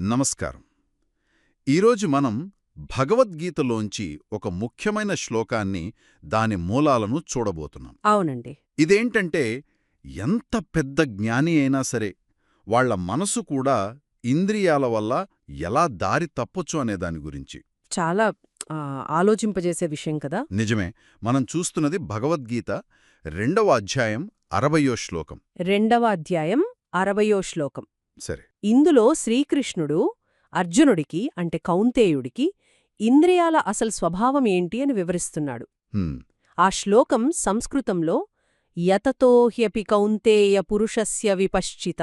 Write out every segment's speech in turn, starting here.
నమస్కారం. ఈరోజు మనం భగవద్గీతలోంచి ఒక ముఖ్యమైన శ్లోకాన్ని దాని మూలాలను చూడబోతున్నాం. అవునండి. ఇదేంటంటే ఎంత పెద్ద జ్ఞాని అయినా సరే వాళ్ళ మనసు కూడా ఇంద్రియాల వల్ల ఎలా దారి తప్పొచ్చు అనే దాని గురించి. చాలా ఆలోచింపజేసే విషయం కదా? నిజమే. మనం చూస్తున్నది భగవద్గీత రెండవ అధ్యాయం అరవయో శ్లోకం. రెండవ అధ్యాయం అరవయో శ్లోకం. సరే. ఇందులో శ్రీకృష్ణుడు అర్జునుడికి అంటే కౌంతేయుడికి ఇంద్రియాల అసలు స్వభావం ఏంటి అని వివరిస్తున్నాడు. ఆ శ్లోకం సంస్కృతంలో యతతో హ్యపి కౌంతేయ పురుషస్య విపశ్చిత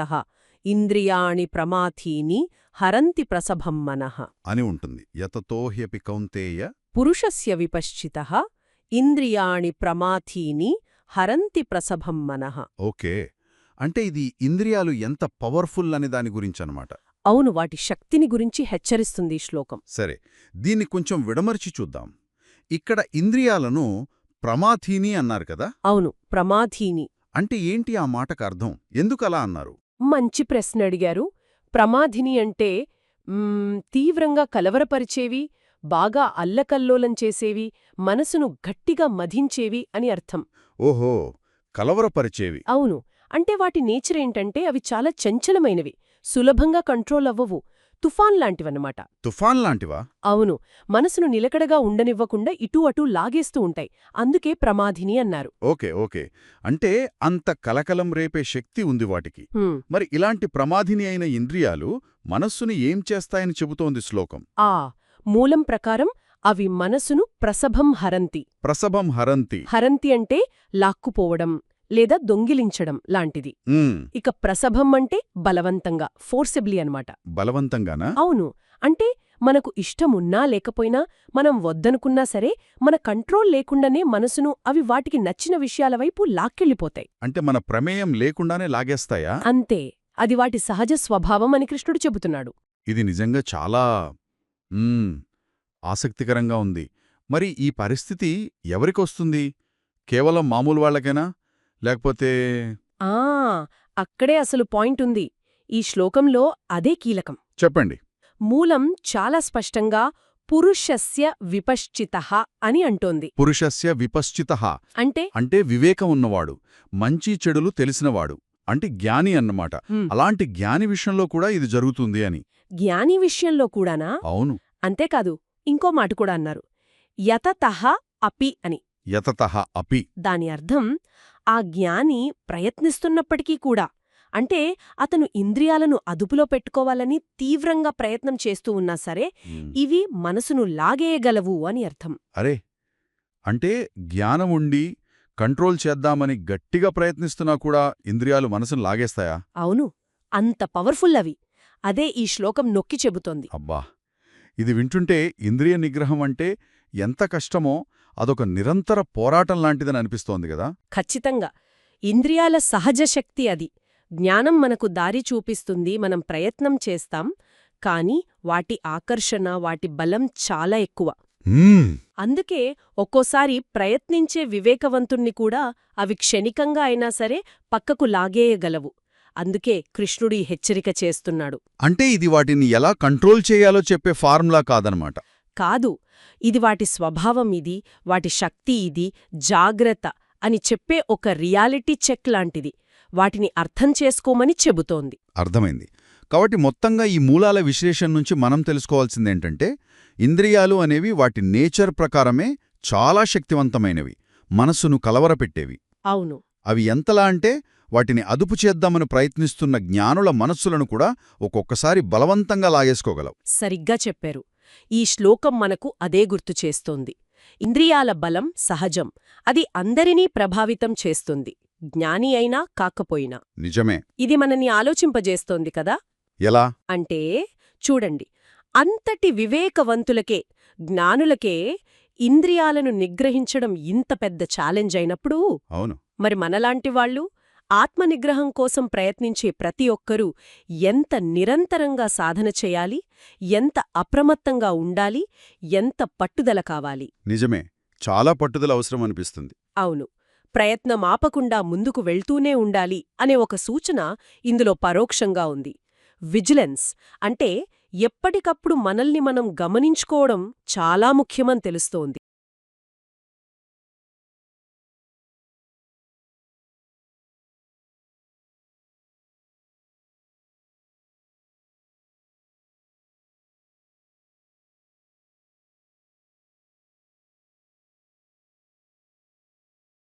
ఇంద్రియాణి ప్రమాథీని హరంతి ప్రసభం మనః. అని ఉంటుంది. యతతో హ్యపి కౌంతేయ పురుషస్య విపశ్చిత ఇంద్రియాణి ప్రమాథీని హరంతి ప్రసభం మనః. ఓకే. అంటే ఇది ఇంద్రియాలు ఎంత పవర్ఫుల్ అని దాని గురించి అనమాట అవును వాటి శక్తిని గురించి హెచ్చరిస్తుంది ఈ శ్లోకం. సరే దీన్ని కొంచెం విడమర్చి చూద్దాం. ఇక్కడ ఇంద్రియాలను ప్రమాథీని అన్నారు కదా? అవును ప్రమాధీని. అంటే ఏంటి ఆ మాటకు అర్థం? ఎందుకలా అన్నారు? మంచి ప్రశ్న అడిగారు. ప్రమాధిని అంటే తీవ్రంగా కలవరపరిచేవి బాగా అల్లకల్లోలం చేసేవి మనసును గట్టిగా మధించేవి అని అర్థం. ఓహో కలవరపరిచేవి. అవును అంటే వాటి నేచర్ ఏంటంటే అవి చాలా చంచలమైనవి సులభంగా కంట్రోల్ అవ్వవు. తుఫాన్ లాంటివన్నమాట. తుఫాన్ లాంటివా? అవును. మనసును నిలకడగా ఉండనివ్వకుండా ఇటూ అటూ లాగేస్తూ ఉంటాయి. అందుకే ప్రమాధిని అన్నారు. Okay okay. అంటే అంత కలకలం రేపే శక్తి ఉంది వాటికి. మరి ఇలాంటి ప్రమాధిని అయిన ఇంద్రియాలు మనస్సుని ఏం చేస్తాయని చెబుతోంది శ్లోకం? ఆ మూలం ప్రకారం అవి మనసును ప్రసభం హరంతి. ప్రసభం హరంతి. హరంతి అంటే లాక్కుపోవడం. లేదా దొంగిలించడం లాంటిది. ఇక ప్రసభం అంటే బలవంతంగా ఫోర్సిబ్లీ అన్నమాట. బలవంతంగానా? అవును. అంటే మనకు ఇష్టమున్నా లేకపోయినా మనం వద్దనుకున్నా సరే మన కంట్రోల్ లేకుండానే మనసును అవి వాటికి నచ్చిన విషయాల వైపు లాక్కెళ్ళిపోతాయి. అంటే మన ప్రమేయం లేకుండానే లాగేస్తాయా? అంతే. అది వాటి సహజ స్వభావం అని కృష్ణుడు చెబుతున్నాడు. ఇది నిజంగా చాలా ఆసక్తికరంగా ఉంది. మరి ఈ పరిస్థితి ఎవరికొస్తుంది కేవలం మామూలు వాళ్ళకేనా? లేకపోతే ఆ అక్కడే అసలు పాయింట్ ఉంది. ఈ శ్లోకంలో అదే కీలకం. చెప్పండి. మూలం చాలా స్పష్టంగా పురుషస్య విపశ్చిత అని అంటోంది. పురుషస్య విపశ్చిత. అంటే? అంటే వివేకం ఉన్నవాడు మంచి చెడులు తెలిసినవాడు అంటే జ్ఞాని అన్నమాట. అలాంటి జ్ఞాని విషయంలో కూడా ఇది జరుగుతుంది అని. జ్ఞాని విషయంలో కూడానా? అవును. అంతేకాదు ఇంకో మాట కూడా అన్నారు. యతతః అపి అని. యతత అపి. దాని అర్థం ఆ జ్ఞాని ప్రయత్నిస్తున్నప్పటికీ కూడా అంటే అతను ఇంద్రియాలను అదుపులో పెట్టుకోవాలని తీవ్రంగా ప్రయత్నం చేస్తూ ఉన్నా సరే. ఇవి మనసును లాగేయగలవు అని అర్థం. అరే! అంటే జ్ఞానం ఉండి కంట్రోల్ చేద్దామని గట్టిగా ప్రయత్నిస్తున్నా కూడా ఇంద్రియాలు మనసును లాగేస్తాయా? అవును. అంత పవర్ఫుల్ అవి. అదే ఈ శ్లోకం నొక్కి చెబుతోంది. అబ్బా! ఇది వింటుంటే ఇంద్రియ నిగ్రహం అంటే ఎంత కష్టమో అదొక నిరంతర పోరాటం లాంటిదని అనిపిస్తోంది కదా? ఖచ్చితంగా. ఇంద్రియాల సహజ శక్తి అది. జ్ఞానం మనకు దారి చూపిస్తుంది మనం ప్రయత్నం చేస్తాం కాని వాటి ఆకర్షణ వాటి బలం చాలా ఎక్కువ. అందుకే ఒక్కోసారి ప్రయత్నించే వివేకవంతుణ్ణి కూడా అవి క్షణికంగా అయినా సరే పక్కకు లాగేయగలవు. అందుకే కృష్ణుడు హెచ్చరిక చేస్తున్నాడు. అంటే ఇది వాటిని ఎలా కంట్రోల్ చేయాలో చెప్పే ఫార్ములా కాదనమాట. కాదు. ఇది వాటి స్వభావం ఇది వాటి శక్తి ఇది జాగ్రత్త అని చెప్పే ఒక రియాలిటీ చెక్ లాంటిది. వాటిని అర్థం చేసుకోమని చెబుతోంది. అర్థమైంది. కాబట్టి మొత్తంగా ఈ మూలాల విశ్లేషణ నుంచి మనం తెలుసుకోవాల్సిందేంటంటే ఇంద్రియాలు అనేవి వాటి నేచర్ ప్రకారమే చాలా శక్తివంతమైనవి. మనస్సును కలవరపెట్టేవి. అవును. అవి ఎంతలా అంటే వాటిని అదుపు చేద్దామని ప్రయత్నిస్తున్న జ్ఞానుల మనస్సులను కూడా ఒక్కొక్కసారి బలవంతంగా లాగేసుకోగలవు. సరిగ్గా చెప్పారు. ఈ శ్లోకం మనకు అదే గుర్తు చేస్తోంది. ఇంద్రియాల బలం సహజం. అది అందరినీ ప్రభావితం చేస్తుంది. జ్ఞాని అయినా కాకపోయినా. నిజమే. ఇది మనని ఆలోచింపజేస్తోంది కదా? ఎలా? అంటే చూడండి. అంతటి వివేకవంతులకే జ్ఞానులకే ఇంద్రియాలను నిగ్రహించడం ఇంత పెద్ద ఛాలెంజ్ అయినప్పుడు అవును. మరి మనలాంటి వాళ్ళు ఆత్మనిగ్రహం కోసం ప్రయత్నించే ప్రతి ఒక్కరూ ఎంత నిరంతరంగా సాధన చేయాలి ఎంత అప్రమత్తంగా ఉండాలి ఎంత పట్టుదల కావాలి? నిజమే చాలా పట్టుదల అవసరం అనిపిస్తుంది. అవును. ప్రయత్నమాపకుండా ముందుకు వెళ్తూనే ఉండాలి అనే ఒక సూచన ఇందులో పరోక్షంగా ఉంది. విజిలెన్స్ అంటే ఎప్పటికప్పుడు మనల్ని మనం గమనించుకోవడం చాలా ముఖ్యమని తెలుస్తోంది.